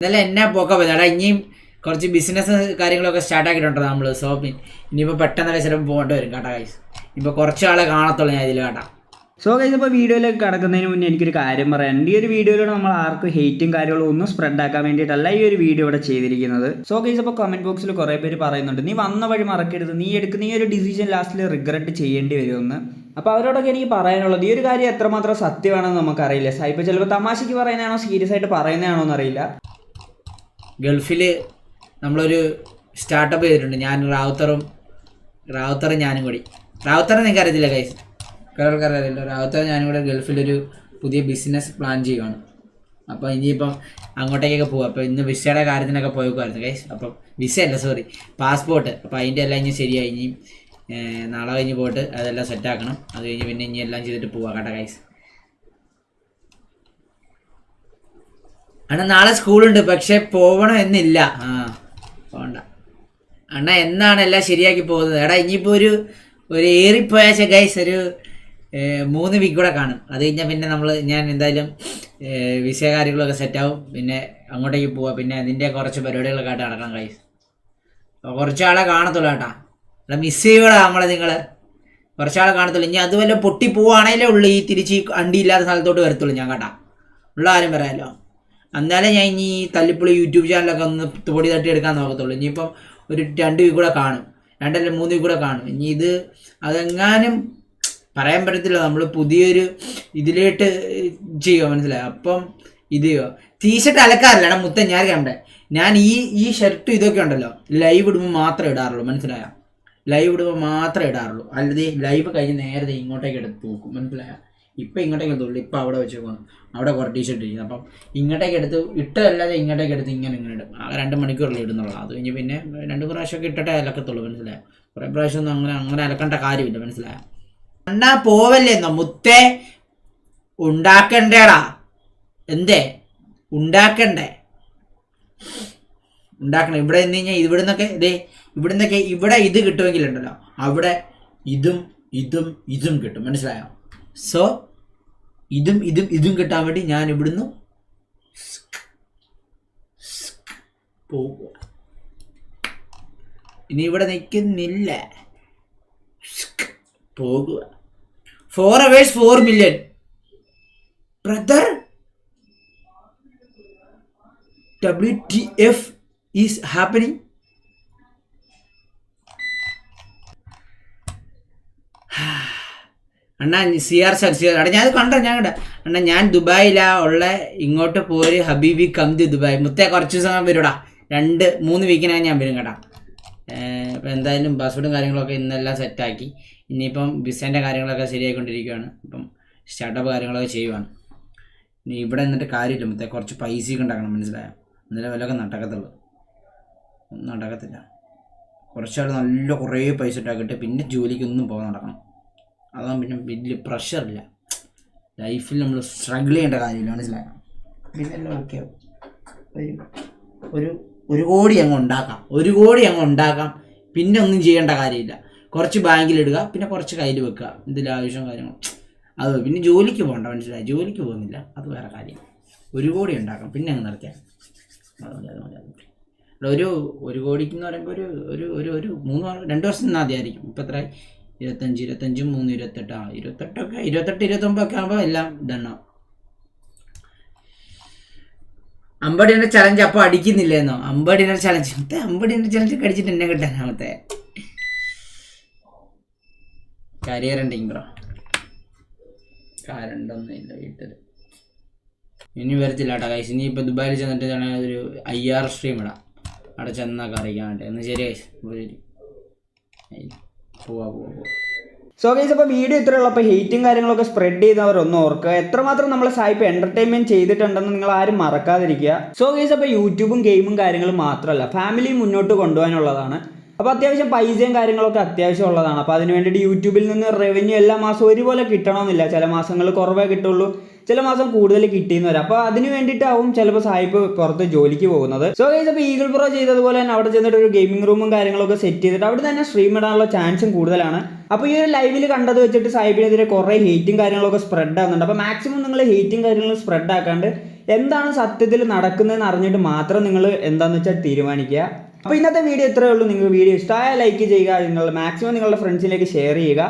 ഇന്നലെ എന്നെ പോക്കാൻ പറ്റും എടാ ഇനിയും കുറച്ച് ബിസിനസ് കാര്യങ്ങളൊക്കെ സ്റ്റാർട്ട് ആക്കിയിട്ടുണ്ട് നമ്മൾ സോ ഇനിയിപ്പോൾ പെട്ടെന്നൊക്കെ ചിലപ്പോൾ പോകേണ്ടി വരും കേട്ടോ ഗൈസ് ഇപ്പോൾ കുറച്ച് ആളെ കാണത്തുള്ളൂ ഞാൻ ഇതിൽ കേട്ടോ. സോ ഗൈസ് ഇപ്പോൾ വീഡിയോയിലേക്ക് കടക്കുന്നതിന് മുന്നേ എനിക്കൊരു കാര്യം പറയാനുണ്ട്. ഈ ഒരു വീഡിയോയിലൂടെ നമ്മൾ ആർക്കും ഹെയ്റ്റും കാര്യങ്ങളും ഒന്നും സ്പ്രെഡ് ആക്കാൻ വേണ്ടിയിട്ടല്ല ഈ ഒരു വീഡിയോ ഇവിടെ ചെയ്തിരിക്കുന്നത്. സോ ഗൈസ് അപ്പോൾ കമന്റ് ബോക്സിൽ കുറേ പേര് പറയുന്നുണ്ട് നീ വന്ന വഴി മറക്കരുത്. നീ എടുക്കുന്ന ഈ ഒരു ഡിസിഷൻ ലാസ്റ്റിൽ റിഗ്രറ്റ് ചെയ്യേണ്ടി വരുമെന്ന്. അപ്പോൾ അവരോടൊക്കെ എനിക്ക് പറയാനുള്ളത് ഈ ഒരു കാര്യം എത്രമാത്രം സത്യമാണെന്ന് നമുക്കറിയില്ല. സായിപ്പോൾ ചിലപ്പോൾ തമാശയ്ക്ക് പറയുന്നതാണോ സീരിയസ് ആയിട്ട് പറയുന്നതാണോ എന്നറിയില്ല. ഗൾഫിൽ നമ്മളൊരു സ്റ്റാർട്ടപ്പ് ചെയ്തിട്ടുണ്ട്. ഞാൻ റാവുത്തറും റാവുത്തറും ഞാനും കൂടി. റാവുത്തറെ നിങ്ങൾക്ക് അറിയത്തില്ല കൈസ് കേരളക്കാർ അറിയില്ല റാവുത്തറ ഞാനും കൂടെ ഗൾഫിലൊരു പുതിയ ബിസിനസ് പ്ലാൻ ചെയ്യുകയാണ് അപ്പോൾ ഇനിയിപ്പം അങ്ങോട്ടേക്കൊക്കെ പോകും അപ്പോൾ ഇന്ന് വിസയുടെ കാര്യത്തിനൊക്കെ പോയേക്കുമായിരുന്നു കൈസ് അപ്പം വിസ അല്ല സോറി പാസ്പോർട്ട് അപ്പോൾ അതിന്റെ എല്ലാം ഇനി ശരിയായി. ഇനി നാളെ കഴിഞ്ഞ് പോയിട്ട് അതെല്ലാം സെറ്റാക്കണം അത് കഴിഞ്ഞ് പിന്നെ ഇനി എല്ലാം ചെയ്തിട്ട് പോവാം കേട്ടോ കൈസ് അണ്ണാ നാളെ സ്കൂളുണ്ട് പക്ഷെ പോവണം എന്നില്ല ആ പോണ്ട. അണ്ണ എന്നാണ് എല്ലാം ശരിയാക്കി പോകുന്നത്? എടാ ഇനിയിപ്പോ ഒരു ഒരു ഏറിപ്പോയാച്ച ഗൈസ് ഒരു മൂന്ന് വീക്ക് കൂടെ കാണും. അത് കഴിഞ്ഞാൽ പിന്നെ നമ്മൾ ഞാൻ എന്തായാലും വിഷയ കാര്യങ്ങളൊക്കെ സെറ്റാവും പിന്നെ അങ്ങോട്ടേക്ക് പോവാം. പിന്നെ അതിന്റെ കുറച്ച് പരിപാടികളൊക്കെ ആയിട്ട് നടക്കണം ഗൈസ് അപ്പോൾ കുറച്ചാളെ കാണത്തുള്ളൂ കേട്ടാ. എടാ മിസ് ചെയ്യൂടാ നമ്മളെ നിങ്ങൾ കുറച്ചാളെ കാണത്തുള്ളൂ. ഇനി അതുപോലെ പൊട്ടി പോവാണേലേ ഉള്ളൂ ഈ തിരിച്ച് ഈ അണ്ടി ഇല്ലാത്ത സ്ഥലത്തോട്ട് വരത്തുള്ളൂ ഞാൻ കേട്ടാ. ഉള്ള ആരും പറയാമല്ലോ എന്നാലേ ഞാൻ ഇനി തല്ലിപ്പുള്ളി യൂട്യൂബ് ചാനലൊക്കെ ഒന്ന് പൊടി തട്ടി എടുക്കാൻ നോക്കത്തുള്ളൂ. ഇനിയിപ്പം ഒരു രണ്ട് വീ കൂടെ കാണും. രണ്ടല്ല മൂന്ന് വീ കൂടെ കാണും. ഇനി ഇത് അതെങ്ങാനും പറയാൻ പറ്റത്തില്ല. നമ്മൾ പുതിയൊരു ഇതിലേട്ട് ചെയ്യുക മനസ്സിലായി? അപ്പം ഇത് ടീഷർട്ട് അലക്കാറില്ല. എടാ മുത്തൻ ഞാൻ കണ്ടേ. ഞാൻ ഈ ഈ ഷർട്ടും ഇതൊക്കെ ഉണ്ടല്ലോ. ലൈവ് ഇടുമ്പോൾ മാത്രമേ ഇടാറുള്ളൂ. മനസ്സിലായോ? ലൈവ് ഇടുമ്പോൾ മാത്രമേ ഇടാറുള്ളൂ. അല്ലാതെ ലൈവ് കഴിഞ്ഞ് നേരത്തെ ഇങ്ങോട്ടേക്ക് എടുത്ത് നോക്കും മനസ്സിലായോ? ഇപ്പം ഇങ്ങോട്ടേക്ക് എടുത്തുള്ളു ഇപ്പം അവിടെ വെച്ചേക്കണം അവിടെ കുറേ ടീഷർട്ട് ഇരിക്കുന്നു. അപ്പം ഇങ്ങോട്ടേക്ക് എടുത്ത് ഇട്ടതല്ലാതെ ഇങ്ങോട്ടേക്ക് എടുത്ത് ഇങ്ങനെ ഇങ്ങനെ ഇടും. ആ രണ്ട് മണിക്കൂറിൽ ഇടുന്നുള്ളൂ. അത് കഴിഞ്ഞ് പിന്നെ രണ്ട് പ്രാവശ്യമൊക്കെ ഇട്ടിട്ടേ അലക്കത്തുള്ളൂ മനസ്സിലായോ? കുറേ പ്രാവശ്യമൊന്നും അങ്ങനെ അങ്ങനെ അലക്കേണ്ട കാര്യമില്ല മനസ്സിലായോ? അണ്ണാ പോവല്ലേന്നോ മുത്തേ ഉണ്ടാക്കണ്ടേടാ. എന്തേ? ഉണ്ടാക്കണ്ടേ. ഉണ്ടാക്കണം. ഇവിടെ എന്ന് കഴിഞ്ഞാൽ ഇവിടുന്നൊക്കെ ഇതേ ഇവിടുന്നൊക്കെ ഇവിടെ ഇത് കിട്ടുമെങ്കിലുണ്ടല്ലോ. അവിടെ ഇതും ഇതും ഇതും കിട്ടും. മനസ്സിലായോ? സോ ഇതും ഇതും ഇതും കിട്ടാൻ വേണ്ടി ഞാൻ ഇവിടുന്ന് പോകുക ഇനി ഇവിടെ നിൽക്കുന്നില്ല. പോകുക four hours four million brother W T F is happening Anna C R sir അണ്ണാ ഞാൻ കണ്ട? ഞാൻ കണ്ട? അണ്ണാ ഞാൻ ദുബായിലാ ഉള്ള ഇങ്ങോട്ട് പോര് ഹബീബി കംതി ദുബായ്. മുത്തേ കുറച്ച് ദിവസം വരൂടാ. രണ്ട് മൂന്ന് വീക്കിനകം ഞാൻ വരും കേട്ടാ. ഇപ്പം എന്തായാലും പാസ്വേഡും കാര്യങ്ങളൊക്കെ ഇന്നെല്ലാം സെറ്റാക്കി ഇനിയിപ്പം വിസേന്റെ കാര്യങ്ങളൊക്കെ ശരിയായിക്കൊണ്ടിരിക്കുകയാണ് ഇപ്പം സ്റ്റാർട്ടപ്പ് കാര്യങ്ങളൊക്കെ ചെയ്യുവാണ്. ഇനി ഇവിടെ നിന്നിട്ട് കാര്യമില്ല മുത്തേ. കുറച്ച് പൈസയൊക്കെ ഉണ്ടാക്കണം മനസ്സിലായോ? എന്നാലേ വല്ലതൊക്കെ നടക്കത്തുള്ളൂ. നടക്കത്തില്ല. കുറച്ചാൾ നല്ല കുറേ പൈസ ഉണ്ടാക്കിയിട്ട് പിന്നെ ജോലിക്കൊന്നും പോകാൻ നടക്കണം. അതാകുമ്പോൾ പിന്നെ വലിയ പ്രഷറില്ല ലൈഫിൽ നമ്മൾ സ്ട്രഗിൾ ചെയ്യേണ്ട കാര്യമില്ല മനസ്സിലായോ? പിന്നെ എല്ലാം ഓക്കെ ഒരു ഒരു കോടി അങ്ങ് ഉണ്ടാക്കാം. ഒരു കോടി അങ്ങ് ഉണ്ടാക്കാം. പിന്നെ ഒന്നും ചെയ്യേണ്ട കാര്യമില്ല. കുറച്ച് ബാങ്കിലിടുക പിന്നെ കുറച്ച് കയ്യിൽ വെക്കുക. എന്തെങ്കിലും ആവശ്യം കാര്യങ്ങൾ അത് പിന്നെ ജോലിക്ക് പോകണ്ട മനസ്സിലായി? ജോലിക്ക് പോകുന്നില്ല. അത് വേറെ കാര്യം. ഒരു കോടി ഉണ്ടാക്കാം പിന്നെ അങ്ങ് നിർത്തിയാൽ ഒരു ഒരു കോടിക്ക് എന്ന് പറയുമ്പോൾ ഒരു ഒരു ഒരു ഒരു മൂന്ന് രണ്ട് വർഷം നിന്നാൽ മതിയായിരിക്കും. ഇപ്പം എത്ര ഇരുപത്തഞ്ച് ഇരുപത്തഞ്ചും മൂന്ന് ഇരുപത്തെട്ട്. ആ ഇരുപത്തെട്ടൊക്കെ ഇരുപത്തെട്ട് ഇരുപത്തൊമ്പതൊക്കെ ആകുമ്പോൾ എല്ലാം ഇതെണ്ണം. അമ്പടിയുടെ ചലഞ്ച് അപ്പോൾ അടിക്കുന്നില്ലേന്നോ? അമ്പടിയുടെ ചലഞ്ച് മറ്റേ അമ്പടിയുടെ ചലഞ്ച് കടിച്ചിട്ട് എന്നെ കിട്ടാനാമത്തെ കരിയർ ഉണ്ടെങ്കിൽ ബ്രോ കാരണ്ടൊന്നും ഇല്ല വീട്ടിൽ ഇനി വരത്തില്ല കേട്ടോ കൈസ് ഇനി ഇപ്പൊ ദുബായിൽ ചെന്നിട്ട് ഒരു ഐ ആർ സ്ട്രീം ഇടാം. അവിടെ ചെന്നൊക്കെ അറിയിക്കാൻ വേണ്ടി. എന്ന് ശരി കൈസ് പോവാ പോവാ പോവാ സോ ഗൈസ് അപ്പോൾ വീഡിയോ ഇത്രയുള്ള അപ്പോൾ ഹെയ്റ്റും കാര്യങ്ങളൊക്കെ സ്പ്രെഡ് ചെയ്തവർ ഒന്ന് ഓർക്കുക. എത്രമാത്രം നമ്മൾ സായിപ്പ് എന്റർടൈൻമെന്റ് ചെയ്തിട്ടുണ്ടെന്ന് നിങ്ങൾ ആരും മറക്കാതിരിക്കുക. സോ ഗൈസ് അപ്പോൾ യൂട്യൂബും ഗെയിമും കാര്യങ്ങളും മാത്രമല്ല ഫാമിലി മുന്നോട്ട് കൊണ്ടുപോകാനുള്ളതാണ്. അപ്പോൾ അത്യാവശ്യം പൈസയും കാര്യങ്ങളൊക്കെ അത്യാവശ്യം ഉള്ളതാണ്. അപ്പോൾ അതിന് വേണ്ടിയിട്ട് യൂട്യൂബിൽ നിന്ന് റവന്യൂ എല്ലാ മാസവും ഒരുപോലെ കിട്ടണമെന്നില്ല. ചില മാസങ്ങൾ കുറവേ കിട്ടുള്ളൂ. ചില മാസം കൂടുതൽ കിട്ടിയെന്ന് വരാം. അപ്പോൾ അതിന് വേണ്ടിയിട്ടാവും ചിലപ്പോൾ സായിപ്പ് പുറത്ത് ജോലിക്ക് പോകുന്നത്. സോ ഗൈസ് അപ്പോൾ ഈഗിൾ പ്രോ ചെയ്തതുപോലെ തന്നെ അവിടെ ചെന്നിട്ട് ഒരു ഗെയിമിംഗ് റൂമും കാര്യങ്ങളൊക്കെ സെറ്റ് ചെയ്തിട്ട് അവിടെ തന്നെ സ്ട്രീം ഇടാനുള്ള ചാൻസും കൂടുതലാണ്. അപ്പോൾ ഈ ഒരു ലൈവിൽ കണ്ടത് വെച്ചിട്ട് സാഹിബിനെതിരെ കുറേ ഹീറ്റും കാര്യങ്ങളൊക്കെ സ്പ്രെഡ് ആകുന്നുണ്ട് അപ്പോൾ മാക്സിമം നിങ്ങൾ ഹീറ്റും കാര്യങ്ങളും സ്പ്രെഡ് ആക്കാണ്ട് എന്താണ് സത്യത്തിൽ നടക്കുന്നതെന്ന് അറിഞ്ഞിട്ട് മാത്രം നിങ്ങൾ എന്താണെന്ന് വെച്ചാൽ തീരുമാനിക്കുക. അപ്പോൾ ഇന്നത്തെ വീഡിയോ ഇത്രയേ ഉള്ളൂ. നിങ്ങൾക്ക് വീഡിയോ ഇഷ്ടമായ ലൈക്ക് ചെയ്യുക. നിങ്ങൾ മാക്സിമം നിങ്ങളുടെ ഫ്രണ്ട്സിലേക്ക് ഷെയർ ചെയ്യുക.